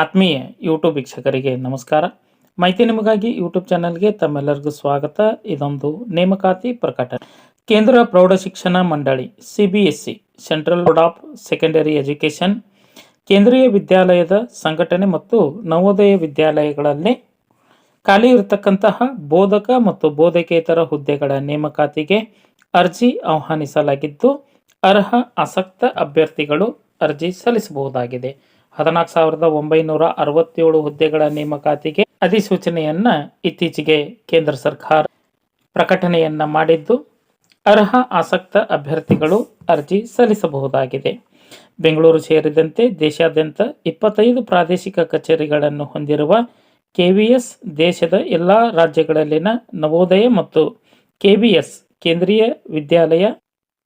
ಆತ್ಮೀಯ ಯೂಟ್ಯೂಬ್ ವೀಕ್ಷಕರಿಗೆ ನಮಸ್ಕಾರ. ಮಾಹಿತಿ ನಿಮಗಾಗಿ ಯೂಟ್ಯೂಬ್ ಚಾನೆಲ್ಗೆ ತಮ್ಮೆಲ್ಲರಿಗೂ ಸ್ವಾಗತ. ಇದೊಂದು ನೇಮಕಾತಿ ಪ್ರಕಟಣೆ ಕೇಂದ್ರ ಪ್ರೌಢಶಿಕ್ಷಣ ಮಂಡಳಿ C B S C central board of secondary education ಕೇಂದ್ರೀಯ ವಿದ್ಯಾಲಯದ ಸಂಘಟನೆ ಮತ್ತು ನವೋದಯ ವಿದ್ಯಾಲಯಗಳಲ್ಲಿ ಖಾಲಿ ಇರತಕ್ಕಂತಹ ಬೋಧಕ ಮತ್ತು ಬೋಧಕೇತರ ಹುದ್ದೆಗಳ ನೇಮಕಾತಿಗೆ ಅರ್ಜಿ ಆಹ್ವಾನಿಸಲಾಗಿದ್ದು, ಅರ್ಹ, ಆಸಕ್ತ ಅಭ್ಯರ್ಥಿಗಳು ಅರ್ಜಿ ಸಲ್ಲಿಸಬಹುದಾಗಿದೆ. ಹದಿನಾಲ್ಕು ಸಾವಿರದ ಒಂಬೈನೂರ ಅರವತ್ತೇಳು ಹುದ್ದೆಗಳ ನೇಮಕಾತಿಗೆ ಅಧಿಸೂಚನೆಯನ್ನ ಇತ್ತೀಚೆಗೆ ಕೇಂದ್ರ ಸರ್ಕಾರ ಪ್ರಕಟಣೆಯನ್ನ ಮಾಡಿದ್ದು, ಅರ್ಹ ಆಸಕ್ತ ಅಭ್ಯರ್ಥಿಗಳು ಅರ್ಜಿ ಸಲ್ಲಿಸಬಹುದಾಗಿದೆ. ಬೆಂಗಳೂರು ಸೇರಿದಂತೆ ದೇಶಾದ್ಯಂತ ಇಪ್ಪತ್ತೈದು ಪ್ರಾದೇಶಿಕ ಕಚೇರಿಗಳನ್ನು ಹೊಂದಿರುವ ಕೆವಿಎಸ್ ದೇಶದ ಎಲ್ಲ ರಾಜ್ಯಗಳಲ್ಲಿನ ನವೋದಯ ಮತ್ತು ಕೆವಿಎಸ್ ಕೇಂದ್ರೀಯ ವಿದ್ಯಾಲಯ,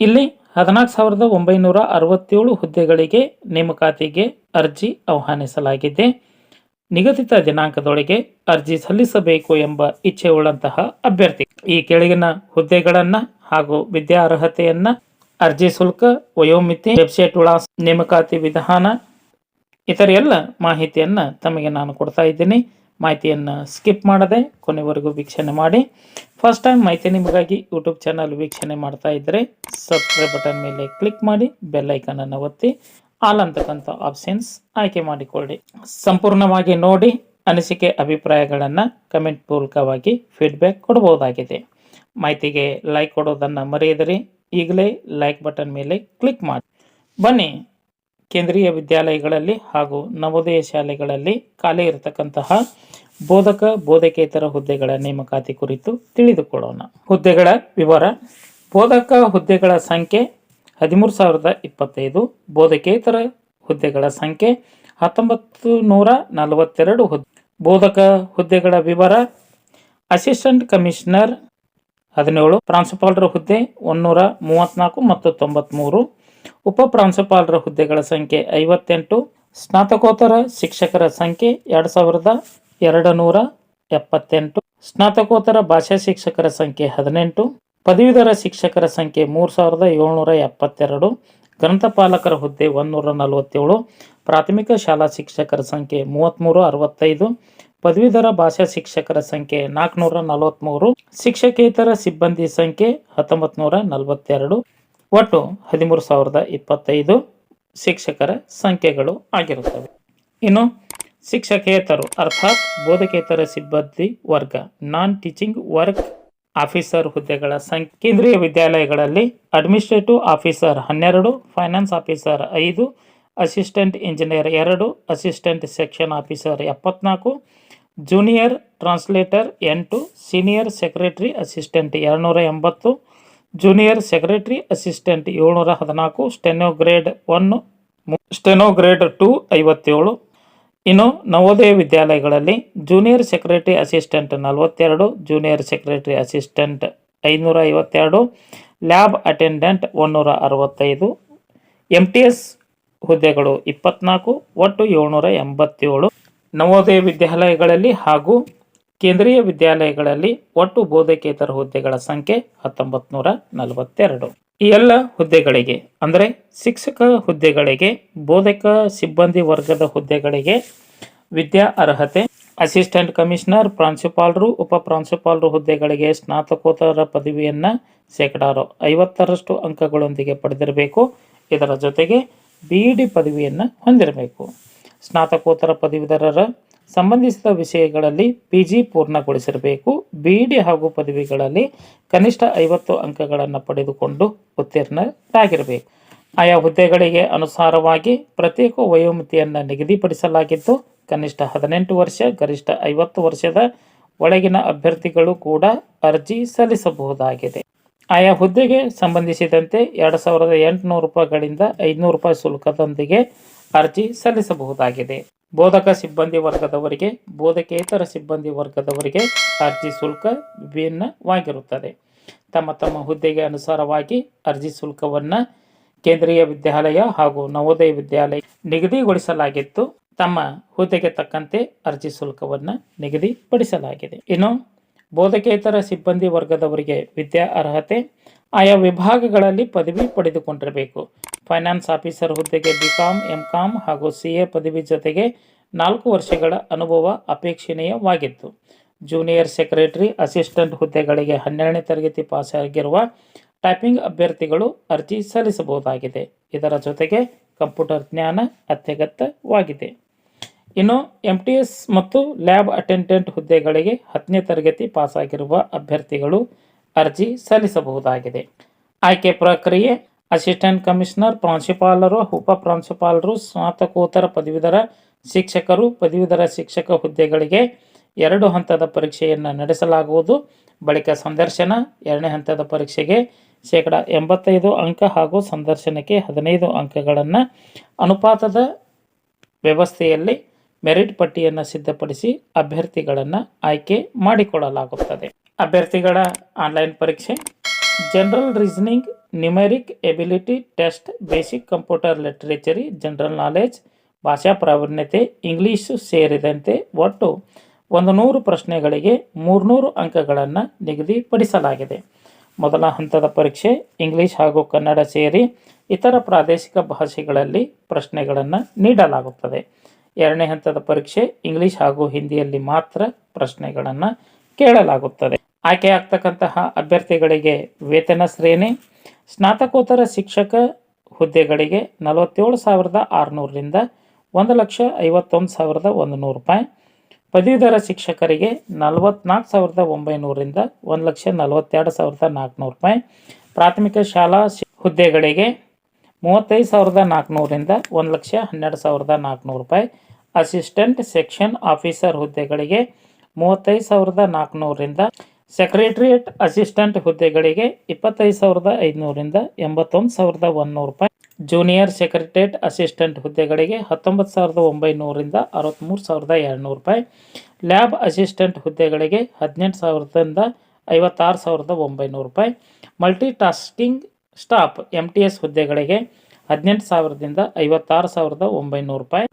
ಇಲ್ಲಿ ಹದಿನಾಲ್ಕು ಸಾವಿರದ ಒಂಬೈನೂರ ಅರವತ್ತೇಳು ಹುದ್ದೆಗಳಿಗೆ ನೇಮಕಾತಿಗೆ ಅರ್ಜಿ ಆಹ್ವಾನಿಸಲಾಗಿದೆ. ನಿಗದಿತ ದಿನಾಂಕದೊಳಗೆ ಅರ್ಜಿ ಸಲ್ಲಿಸಬೇಕು ಎಂಬ ಇಚ್ಛೆಯುಳ್ಳಂತಹ ಅಭ್ಯರ್ಥಿ. ಈ ಕೆಳಗಿನ ಹುದ್ದೆಗಳನ್ನ ಹಾಗೂ ವಿದ್ಯಾರ್ಹತೆಯನ್ನ ಅರ್ಜಿ ಶುಲ್ಕ, ವಯೋಮಿತಿ, ವೆಬ್ಸೈಟ್ ವಿಳಾಸ, ನೇಮಕಾತಿ ವಿಧಾನ, ಇತರ ಎಲ್ಲ ಮಾಹಿತಿಯನ್ನ ತಮಗೆ ನಾನು ಕೊಡ್ತಾ ಇದ್ದೀನಿ. ಮಾಹಿತಿಯನ್ನು ಸ್ಕಿಪ್ ಮಾಡದೆ ಕೊನೆವರೆಗೂ ವೀಕ್ಷಣೆ ಮಾಡಿ. ಫಸ್ಟ್ ಟೈಮ್ ಮಾಹಿತಿ ನಿಮಗಾಗಿ ಯೂಟ್ಯೂಬ್ ಚಾನಲ್ ವೀಕ್ಷಣೆ ಮಾಡ್ತಾ ಇದ್ದರೆ ಸಬ್ಸ್ಕ್ರೈಬ್ ಬಟನ್ ಮೇಲೆ ಕ್ಲಿಕ್ ಮಾಡಿ ಬೆಲ್ ಅನ್ನು ಒತ್ತಿ ಆಲ್ ಅಂತಕ್ಕಂಥ ಆಪ್ಷನ್ಸ್ ಆಯ್ಕೆ ಮಾಡಿಕೊಳ್ಳಿ. ಸಂಪೂರ್ಣವಾಗಿ ನೋಡಿ ಅನಿಸಿಕೆ ಅಭಿಪ್ರಾಯಗಳನ್ನು ಕಮೆಂಟ್ ಮೂಲಕವಾಗಿ ಫೀಡ್ಬ್ಯಾಕ್ ಕೊಡಬಹುದಾಗಿದೆ. ಮಾಹಿತಿಗೆ ಲೈಕ್ ಕೊಡೋದನ್ನು ಮರೆಯದಿರಿ. ಈಗಲೇ ಲೈಕ್ ಬಟನ್ ಮೇಲೆ ಕ್ಲಿಕ್ ಮಾಡಿ. ಬನ್ನಿ. ಕೇಂದ್ರೀಯ ವಿದ್ಯಾಲಯಗಳಲ್ಲಿ ಹಾಗೂ ನವೋದಯ ಶಾಲೆಗಳಲ್ಲಿ ಖಾಲಿ ಇರತಕ್ಕಂತಹ ಬೋಧಕ, ಬೋಧಕೇತರ ಹುದ್ದೆಗಳ ನೇಮಕಾತಿ ಕುರಿತು ತಿಳಿದುಕೊಳ್ಳೋಣ. ಹುದ್ದೆಗಳ ವಿವರ. ಬೋಧಕ ಹುದ್ದೆಗಳ ಸಂಖ್ಯೆ ಹದಿಮೂರು ಸಾವಿರದ ಇಪ್ಪತ್ತೈದು. ಬೋಧಕೇತರ ಹುದ್ದೆಗಳ ಸಂಖ್ಯೆ ಹತ್ತೊಂಬತ್ತು ನೂರ ನಲವತ್ತೆರಡು ಹುದ್ದೆ ಬೋಧಕ ಹುದ್ದೆಗಳ ವಿವರ. ಅಸಿಸ್ಟೆಂಟ್ ಕಮಿಷನರ್ ಹದಿನೇಳು. ಪ್ರಾಂಶುಪಾಲರ ಹುದ್ದೆ ಒನ್ನೂರ ಮೂವತ್ತ್ನಾಲ್ಕು ಮತ್ತು ತೊಂಬತ್ತ್ಮೂರು ಉಪ ಪ್ರಾಂಶುಪಾಲರ ಹುದ್ದೆಗಳ ಸಂಖ್ಯೆ ಐವತ್ತೆಂಟು, ಸ್ನಾತಕೋತ್ತರ ಶಿಕ್ಷಕರ ಸಂಖ್ಯೆ ಎರಡು ಸಾವಿರದ ಎರಡು ನೂರ ಎಪ್ಪತ್ತೆಂಟು, ಸ್ನಾತಕೋತ್ತರ ಭಾಷಾ ಶಿಕ್ಷಕರ ಸಂಖ್ಯೆ ಹದಿನೆಂಟು, ಪದವೀಧರ ಶಿಕ್ಷಕರ ಸಂಖ್ಯೆ ಮೂರು ಸಾವಿರದ ಏಳ್ನೂರ ಎಪ್ಪತ್ತೆರಡು ಗ್ರಂಥಪಾಲಕರ ಹುದ್ದೆ ಒಂದೂರ ನಲವತ್ತೇಳು, ಪ್ರಾಥಮಿಕ ಶಾಲಾ ಶಿಕ್ಷಕರ ಸಂಖ್ಯೆ ಮೂವತ್ತ್ಮೂರು ಅರವತ್ತೈದು, ಪದವೀಧರ ಭಾಷಾ ಶಿಕ್ಷಕರ ಸಂಖ್ಯೆ ನಾಲ್ಕುನೂರ ನಲವತ್ತ್ಮೂರು ಶಿಕ್ಷಕೇತರ ಸಿಬ್ಬಂದಿ ಸಂಖ್ಯೆ ಹತ್ತೊಂಬತ್ತು ನೂರ ನಲವತ್ತೆರಡು ಒಟ್ಟು ಹದಿಮೂರು ಸಾವಿರದ ಇಪ್ಪತ್ತೈದು ಶಿಕ್ಷಕರ ಸಂಖ್ಯೆಗಳು ಆಗಿರುತ್ತವೆ. ಇನ್ನು ಶಿಕ್ಷಕೇತರು ಅರ್ಥಾತ್ ಬೋಧಕೇತರ ಸಿಬ್ಬಂದಿ ವರ್ಗ, ನಾನ್ ಟೀಚಿಂಗ್ ವರ್ಕ್ ಆಫೀಸರ್ ಹುದ್ದೆಗಳ ಸಂಖ್ಯೆ, ಕೇಂದ್ರೀಯ ವಿದ್ಯಾಲಯಗಳಲ್ಲಿ ಅಡ್ಮಿನಿಸ್ಟ್ರೇಟಿವ್ ಆಫೀಸರ್ ಹನ್ನೆರಡು, ಫೈನಾನ್ಸ್ ಆಫೀಸರ್ ಐದು, ಅಸಿಸ್ಟೆಂಟ್ ಇಂಜಿನಿಯರ್ ಎರಡು, ಅಸಿಸ್ಟೆಂಟ್ ಸೆಕ್ಷನ್ ಆಫೀಸರ್ ಎಪ್ಪತ್ನಾಲ್ಕು, ಜೂನಿಯರ್ ಟ್ರಾನ್ಸ್ಲೇಟರ್ ಎಂಟು, ಸೀನಿಯರ್ ಸೆಕ್ರೆಟರಿ ಅಸಿಸ್ಟೆಂಟ್ ಎರಡುನೂರ ಎಂಬತ್ತು ಜೂನಿಯರ್ ಸೆಕ್ರೆಟರಿ ಅಸಿಸ್ಟೆಂಟ್ ಏಳ್ನೂರ ಹದಿನಾಲ್ಕು steno grade one steno grade two ಐವತ್ತೇಳು. ಇನ್ನು ನವೋದಯ ವಿದ್ಯಾಲಯಗಳಲ್ಲಿ ಜೂನಿಯರ್ ಸೆಕ್ರೆಟರಿ ಅಸಿಸ್ಟೆಂಟ್ ನಲವತ್ತೆರಡು ಜೂನಿಯರ್ ಸೆಕ್ರೆಟರಿ ಅಸಿಸ್ಟೆಂಟ್ ಐನೂರ ಐವತ್ತೆರಡು ಲ್ಯಾಬ್ ಅಟೆಂಡೆಂಟ್ ಒನ್ನೂರ ಅರವತ್ತೈದು. ಎಂ ಟಿ ಎಸ್ ಹುದ್ದೆಗಳು ಇಪ್ಪತ್ನಾಲ್ಕು, ಒಟ್ಟು ಏಳ್ನೂರ ಎಂಬತ್ತೇಳು. ನವೋದಯ ವಿದ್ಯಾಲಯಗಳಲ್ಲಿ ಹಾಗೂ ಕೇಂದ್ರೀಯ ವಿದ್ಯಾಲಯಗಳಲ್ಲಿ ಒಟ್ಟು ಬೋಧಕೇತರ ಹುದ್ದೆಗಳ ಸಂಖ್ಯೆ ಹತ್ತೊಂಬತ್ತು ನೂರ ನಲವತ್ತೆರಡು. ಈ ಎಲ್ಲ ಹುದ್ದೆಗಳಿಗೆ, ಅಂದರೆ ಶಿಕ್ಷಕ ಹುದ್ದೆಗಳಿಗೆ, ಬೋಧಕ ಸಿಬ್ಬಂದಿ ವರ್ಗದ ಹುದ್ದೆಗಳಿಗೆ ವಿದ್ಯಾ ಅರ್ಹತೆ, ಅಸಿಸ್ಟೆಂಟ್ ಕಮಿಷನರ್, ಪ್ರಾಂಶುಪಾಲರು, ಉಪ ಪ್ರಾಂಶುಪಾಲರು ಹುದ್ದೆಗಳಿಗೆ ಸ್ನಾತಕೋತ್ತರ ಪದವಿಯನ್ನು ಶೇಕಡಾರು ಐವತ್ತರಷ್ಟು ಅಂಕಗಳೊಂದಿಗೆ ಪಡೆದಿರಬೇಕು. ಇದರ ಜೊತೆಗೆ ಬಿ ಇ ಡಿ ಪದವಿಯನ್ನು ಹೊಂದಿರಬೇಕು. ಸ್ನಾತಕೋತ್ತರ ಪದವೀಧರರ ಸಂಬಂಧಿಸಿದ ವಿಷಯಗಳಲ್ಲಿ ಪಿ ಜಿ ಪೂರ್ಣಗೊಳಿಸಿರಬೇಕು. ಬಿ ಡಿ ಹಾಗೂ ಪದವಿಗಳಲ್ಲಿ ಕನಿಷ್ಠ ಐವತ್ತು ಅಂಕಗಳನ್ನು ಪಡೆದುಕೊಂಡು ಉತ್ತೀರ್ಣರಾಗಿರಬೇಕು. ಆಯಾ ಹುದ್ದೆಗಳಿಗೆ ಅನುಸಾರವಾಗಿ ಪ್ರತ್ಯೇಕ ವಯೋಮಿತಿಯನ್ನು ನಿಗದಿಪಡಿಸಲಾಗಿದ್ದು, ಕನಿಷ್ಠ ಹದಿನೆಂಟು ವರ್ಷ, ಗರಿಷ್ಠ ಐವತ್ತು ವರ್ಷದ ಒಳಗಿನ ಅಭ್ಯರ್ಥಿಗಳು ಕೂಡ ಅರ್ಜಿ ಸಲ್ಲಿಸಬಹುದಾಗಿದೆ. ಆಯಾ ಹುದ್ದೆಗೆ ಸಂಬಂಧಿಸಿದಂತೆ ಎರಡು ಸಾವಿರದ ಎಂಟುನೂರು ರೂಪಾಯಿಗಳಿಂದ ಐದುನೂರು ರೂಪಾಯಿ ಶುಲ್ಕದೊಂದಿಗೆ ಅರ್ಜಿ ಸಲ್ಲಿಸಬಹುದಾಗಿದೆ. ಬೋಧಕ ಸಿಬ್ಬಂದಿ ವರ್ಗದವರಿಗೆ, ಬೋಧಕೇತರ ಸಿಬ್ಬಂದಿ ವರ್ಗದವರಿಗೆ ಅರ್ಜಿ ಶುಲ್ಕ ವಿಭಿನ್ನವಾಗಿರುತ್ತದೆ. ತಮ್ಮ ತಮ್ಮ ಹುದ್ದೆಗೆ ಅನುಸಾರವಾಗಿ ಅರ್ಜಿ ಶುಲ್ಕವನ್ನು ಕೇಂದ್ರೀಯ ವಿದ್ಯಾಲಯ ಹಾಗೂ ನವೋದಯ ವಿದ್ಯಾಲಯ ನಿಗದಿಗೊಳಿಸಲಾಗಿತ್ತು. ತಮ್ಮ ಹುದ್ದೆಗೆ ತಕ್ಕಂತೆ ಅರ್ಜಿ ಶುಲ್ಕವನ್ನು ನಿಗದಿಪಡಿಸಲಾಗಿದೆ. ಇನ್ನು ಬೋಧಕೇತರ ಸಿಬ್ಬಂದಿ ವರ್ಗದವರಿಗೆ ವಿದ್ಯಾ ಅರ್ಹತೆ, ಆಯಾ ವಿಭಾಗಗಳಲ್ಲಿ ಪದವಿ ಪಡೆದುಕೊಂಡಿರಬೇಕು. ಫೈನಾನ್ಸ್ ಆಫೀಸರ್ ಹುದ್ದೆಗೆ ಬಿ ಕಾಮ್ ಕಾಮ್ ಹಾಗೂ ಸಿ ಎ ಪದವಿ ಜೊತೆಗೆ ನಾಲ್ಕು ವರ್ಷಗಳ ಅನುಭವ ಅಪೇಕ್ಷಣೀಯವಾಗಿತ್ತು. ಜೂನಿಯರ್ ಸೆಕ್ರೆಟರಿ, ಅಸಿಸ್ಟೆಂಟ್ ಹುದ್ದೆಗಳಿಗೆ ಹನ್ನೆರಡನೇ ತರಗತಿ ಪಾಸಾಗಿರುವ ಟೈಪಿಂಗ್ ಅಭ್ಯರ್ಥಿಗಳು ಅರ್ಜಿ ಸಲ್ಲಿಸಬಹುದಾಗಿದೆ. ಇದರ ಜೊತೆಗೆ ಕಂಪ್ಯೂಟರ್ ಜ್ಞಾನ ಅತ್ಯಗತ್ಯವಾಗಿದೆ. ಇನ್ನು ಎಂ ಟಿ ಎಸ್ ಮತ್ತು ಲ್ಯಾಬ್ ಅಟೆಂಡೆಂಟ್ ಹುದ್ದೆಗಳಿಗೆ ಹತ್ತನೇ ತರಗತಿ ಪಾಸಾಗಿರುವ ಅಭ್ಯರ್ಥಿಗಳು ಅರ್ಜಿ ಸಲ್ಲಿಸಬಹುದಾಗಿದೆ. ಆಯ್ಕೆ ಪ್ರಕ್ರಿಯೆ, ಅಸಿಸ್ಟೆಂಟ್ ಕಮಿಷನರ್, ಪ್ರಾಂಶುಪಾಲರು, ಉಪ ಪ್ರಾಂಶುಪಾಲರು, ಸ್ನಾತಕೋತ್ತರ ಪದವೀಧರ ಶಿಕ್ಷಕರು, ಪದವೀಧರ ಶಿಕ್ಷಕ ಹುದ್ದೆಗಳಿಗೆ ಎರಡು ಹಂತದ ಪರೀಕ್ಷೆಯನ್ನು ನಡೆಸಲಾಗುವುದು. ಬಳಿಕ ಸಂದರ್ಶನ, ಎರಡನೇ ಹಂತದ ಪರೀಕ್ಷೆಗೆ ಶೇಕಡ ಎಂಬತ್ತೈದು ಅಂಕ ಹಾಗೂ ಸಂದರ್ಶನಕ್ಕೆ ಹದಿನೈದು ಅಂಕಗಳನ್ನು ಅನುಪಾತದ ವ್ಯವಸ್ಥೆಯಲ್ಲಿ ಮೆರಿಟ್ ಪಟ್ಟಿಯನ್ನು ಸಿದ್ಧಪಡಿಸಿ ಅಭ್ಯರ್ಥಿಗಳನ್ನು ಆಯ್ಕೆ ಮಾಡಿಕೊಳ್ಳಲಾಗುತ್ತದೆ. ಅಭ್ಯರ್ಥಿಗಳ ಆನ್ಲೈನ್ ಪರೀಕ್ಷೆ, general reasoning, numeric ability test, basic computer literacy, general knowledge, ಭಾಷಾ ಪ್ರಾವೀಣ್ಯತೆ ಇಂಗ್ಲೀಷು ಸೇರಿದಂತೆ ಒಟ್ಟು ಒಂದು ನೂರು ಪ್ರಶ್ನೆಗಳಿಗೆ ಮೂರ್ನೂರು ಅಂಕಗಳನ್ನು ನಿಗದಿಪಡಿಸಲಾಗಿದೆ. ಮೊದಲ ಹಂತದ ಪರೀಕ್ಷೆ, ಇಂಗ್ಲಿಷ್ ಹಾಗೂ ಕನ್ನಡ ಸೇರಿ ಇತರ ಪ್ರಾದೇಶಿಕ ಭಾಷೆಗಳಲ್ಲಿ ಪ್ರಶ್ನೆಗಳನ್ನು ನೀಡಲಾಗುತ್ತದೆ. ಎರಡನೇ ಹಂತದ ಪರೀಕ್ಷೆ ಇಂಗ್ಲಿಷ್ ಹಾಗೂ ಹಿಂದಿಯಲ್ಲಿ ಮಾತ್ರ ಪ್ರಶ್ನೆಗಳನ್ನು ಕೇಳಲಾಗುತ್ತದೆ. ಆಯ್ಕೆಯಾಗ್ತಕ್ಕಂತಹ ಅಭ್ಯರ್ಥಿಗಳಿಗೆ ವೇತನ ಶ್ರೇಣಿ, ಸ್ನಾತಕೋತ್ತರ ಶಿಕ್ಷಕ ಹುದ್ದೆಗಳಿಗೆ ನಲವತ್ತೇಳು ಸಾವಿರದ ಆರುನೂರರಿಂದ ಒಂದು ಲಕ್ಷ ಐವತ್ತೊಂದು ಸಾವಿರದ ಒಂದು ನೂರು ರೂಪಾಯಿ, ಪದವೀಧರ ಶಿಕ್ಷಕರಿಗೆ ನಲವತ್ನಾಲ್ಕು ಸಾವಿರದ ಒಂಬೈನೂರರಿಂದ ಒಂದು ಲಕ್ಷ ನಲವತ್ತೆರಡು ಸಾವಿರದ ನಾಲ್ಕುನೂರು ರೂಪಾಯಿ, ಪ್ರಾಥಮಿಕ ಶಾಲಾ ಹುದ್ದೆಗಳಿಗೆ ಮೂವತ್ತೈದು ಸಾವಿರದ ನಾಲ್ಕುನೂರರಿಂದ ಒಂದು ಲಕ್ಷ ಹನ್ನೆರಡು ಸಾವಿರದ ನಾಲ್ಕುನೂರು ರೂಪಾಯಿ ಅಸಿಸ್ಟೆಂಟ್ ಸೆಕ್ಷನ್ ಆಫೀಸರ್ ಹುದ್ದೆಗಳಿಗೆ ಮೂವತ್ತೈದು ಸಾವಿರದ ನಾಲ್ಕುನೂರರಿಂದ, ಸೆಕ್ರೆಟರಿಯೇಟ್ ಅಸಿಸ್ಟೆಂಟ್ ಹುದ್ದೆಗಳಿಗೆ ಇಪ್ಪತ್ತೈದು ಸಾವಿರದ ಐದುನೂರಿಂದ ಎಂಬತ್ತೊಂದು ಸಾವಿರದ ಒಂದುನೂರು ರೂಪಾಯಿ, ಜೂನಿಯರ್ ಸೆಕ್ರೆಟರಿಯೇಟ್ ಅಸಿಸ್ಟೆಂಟ್ ಹುದ್ದೆಗಳಿಗೆ ಹತ್ತೊಂಬತ್ತು ಸಾವಿರದ ಒಂಬೈನೂರಿಂದ ಅರವತ್ತ್ಮೂರು ಸಾವಿರದ ಎರಡುನೂರು ರೂಪಾಯಿ, ಲ್ಯಾಬ್ ಅಸಿಸ್ಟೆಂಟ್ ಹುದ್ದೆಗಳಿಗೆ ಹದಿನೆಂಟು ಸಾವಿರದಿಂದ ಐವತ್ತಾರು ಸಾವಿರದ ಒಂಬೈನೂರು ರೂಪಾಯಿ multi tasking staff M T S ಹುದ್ದೆಗಳಿಗೆ ಹದಿನೆಂಟು ಸಾವಿರದಿಂದ ಐವತ್ತಾರು ಸಾವಿರದ ಒಂಬೈನೂರು ರೂಪಾಯಿ.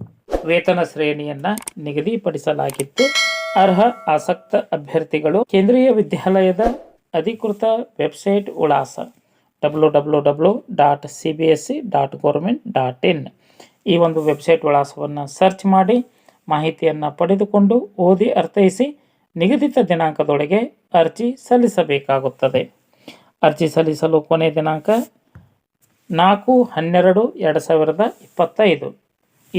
ವೇತನ ಶ್ರೇಣಿಯನ್ನ ನಿಗದಿಪಡಿಸಲಾಗಿತ್ತು. ಅರ್ಹ, ಆಸಕ್ತ ಅಭ್ಯರ್ಥಿಗಳು ಕೇಂದ್ರೀಯ ವಿದ್ಯಾಲಯದ ಅಧಿಕೃತ ವೆಬ್ಸೈಟ್ ವಿಳಾಸ W W W dot C B S C dot government dot in. ಈ ಒಂದು ವೆಬ್ಸೈಟ್ ವಿಳಾಸವನ್ನು ಸರ್ಚ್ ಮಾಡಿ ಮಾಹಿತಿಯನ್ನು ಪಡೆದುಕೊಂಡು ಓದಿ ಅರ್ಥೈಸಿ ನಿಗದಿತ ದಿನಾಂಕದೊಳಗೆ ಅರ್ಜಿ ಸಲ್ಲಿಸಬೇಕಾಗುತ್ತದೆ. ಅರ್ಜಿ ಸಲ್ಲಿಸಲು ಕೊನೆಯ ದಿನಾಂಕ ನಾಲ್ಕು ಹನ್ನೆರಡು ಎರಡು ಸಾವಿರದ ಇಪ್ಪತ್ತೈದು.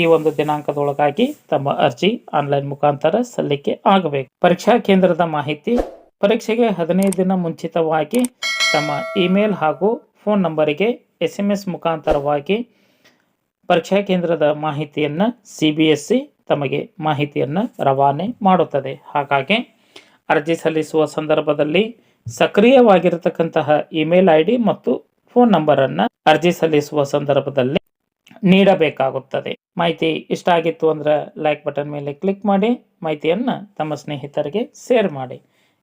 ಈ ಒಂದು ದಿನಾಂಕದೊಳಗಾಗಿ ತಮ್ಮ ಅರ್ಜಿ ಆನ್ಲೈನ್ ಮುಖಾಂತರ ಸಲ್ಲಿಕೆ ಆಗಬೇಕು. ಪರೀಕ್ಷಾ ಕೇಂದ್ರದ ಮಾಹಿತಿ, ಪರೀಕ್ಷೆಗೆ ಹದಿನೈದು ದಿನ ಮುಂಚಿತವಾಗಿ ತಮ್ಮ ಇಮೇಲ್ ಹಾಗೂ ಫೋನ್ ನಂಬರಿಗೆ ಎಸ್ ಎಂ ಎಸ್ ಮುಖಾಂತರವಾಗಿ ಪರೀಕ್ಷಾ ಕೇಂದ್ರದ ಮಾಹಿತಿಯನ್ನು ಸಿ ಬಿ ಎಸ್ ಸಿ ತಮಗೆ ಮಾಹಿತಿಯನ್ನು ರವಾನೆ ಮಾಡುತ್ತದೆ. ಹಾಗಾಗಿ ಅರ್ಜಿ ಸಲ್ಲಿಸುವ ಸಂದರ್ಭದಲ್ಲಿ ಸಕ್ರಿಯವಾಗಿರತಕ್ಕಂತಹ ಇಮೇಲ್ ಐ ಡಿ ಮತ್ತು ಫೋನ್ ನಂಬರನ್ನು ಅರ್ಜಿ ಸಲ್ಲಿಸುವ ಸಂದರ್ಭದಲ್ಲಿ ನೀಡಬೇಕಾಗುತ್ತದೆ. ಮಾಹಿತಿ ಇಷ್ಟ ಆಗಿತ್ತು ಅಂದ್ರೆ ಲೈಕ್ ಬಟನ್ ಮೇಲೆ ಕ್ಲಿಕ್ ಮಾಡಿ, ಮಾಹಿತಿಯನ್ನು ತಮ್ಮ ಸ್ನೇಹಿತರಿಗೆ ಶೇರ್ ಮಾಡಿ.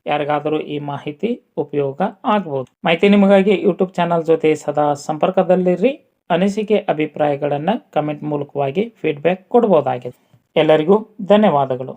ಯಾರಿಗಾದರೂ ಈ ಮಾಹಿತಿ ಉಪಯೋಗ ಆಗಬಹುದು ಮಾಹಿತಿ ನಿಮಗಾಗಿ ಯೂಟ್ಯೂಬ್ ಚಾನಲ್ ಜೊತೆ ಸದಾ ಸಂಪರ್ಕದಲ್ಲಿರಿ. ಅನಿಸಿಕೆ ಅಭಿಪ್ರಾಯಗಳನ್ನು ಕಮೆಂಟ್ ಮೂಲಕವಾಗಿ ಫೀಡ್ಬ್ಯಾಕ್ ಕೊಡ್ಬೋದಾಗಿದೆ. ಎಲ್ಲರಿಗೂ ಧನ್ಯವಾದಗಳು.